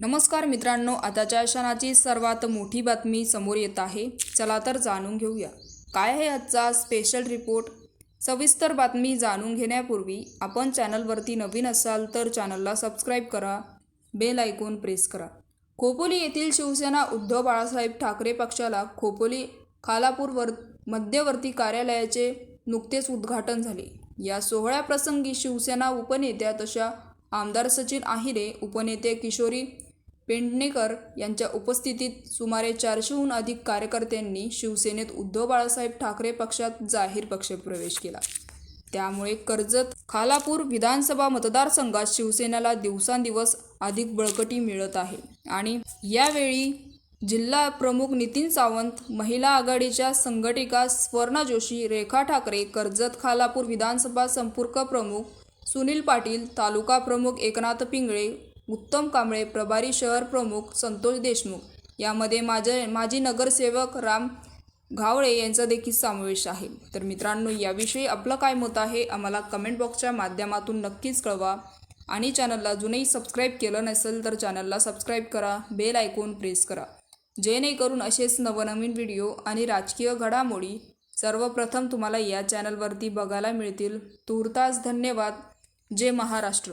नमस्कार मित्रांनो आताच्या क्षणाची सर्वात मोठी बातमी समोर येत आहे. चला तर जाणून घेऊया. काय आहे आजचा स्पेशल रिपोर्ट सविस्तर बातमी जाणून घेण्यापूर्वी आपण चॅनलवरती नवीन असाल तर चॅनलला सबस्क्राईब करा बेल ऐकून प्रेस करा. खोपोली येथील शिवसेना उद्धव बाळासाहेब ठाकरे पक्षाला खोपोली खालापूरवर मध्यवर्ती कार्यालयाचे नुकतेच उद्घाटन झाले. या सोहळ्याप्रसंगी शिवसेना उपनेत्या तशा आमदार सचिन आहिरे उपनेते किशोरी पेंडणेकर यांच्या उपस्थितीत सुमारे चारशेहून अधिक कार्यकर्त्यांनी शिवसेनेत उद्धव बाळासाहेब ठाकरे पक्षात जाहीर पक्षप्रवेश केला. त्यामुळे कर्जत खालापूर विधानसभा मतदारसंघात शिवसेनेला दिवसांदिवस अधिक बळकटी मिळत आहे. आणि यावेळी जिल्हा प्रमुख नितीन सावंत महिला आघाडीच्या संघटिका स्वर्णा जोशी रेखा ठाकरे कर्जत खालापूर विधानसभा संपर्क प्रमुख सुनील पाटील तालुका प्रमुख एकनाथ पिंगळे उत्तम कांबळे प्रभारी शहर प्रमुख संतोष देशमुख. यामध्ये माझे माजी नगरसेवक राम घावळे यांचा देखील समावेश आहे. तर मित्रांनो याविषयी आपलं काय मत आहे आम्हाला कमेंट बॉक्सच्या माध्यमातून नक्कीच कळवा. आणि चॅनलला अजूनही सबस्क्राईब केलं नसेल तर चॅनलला सबस्क्राईब करा बेल ऐकून प्रेस करा. जेणेकरून असेच नवनवीन व्हिडिओ आणि राजकीय घडामोडी सर्वप्रथम तुम्हाला या चॅनलवरती बघायला मिळतील. तूर्तास धन्यवाद. जय महाराष्ट्र.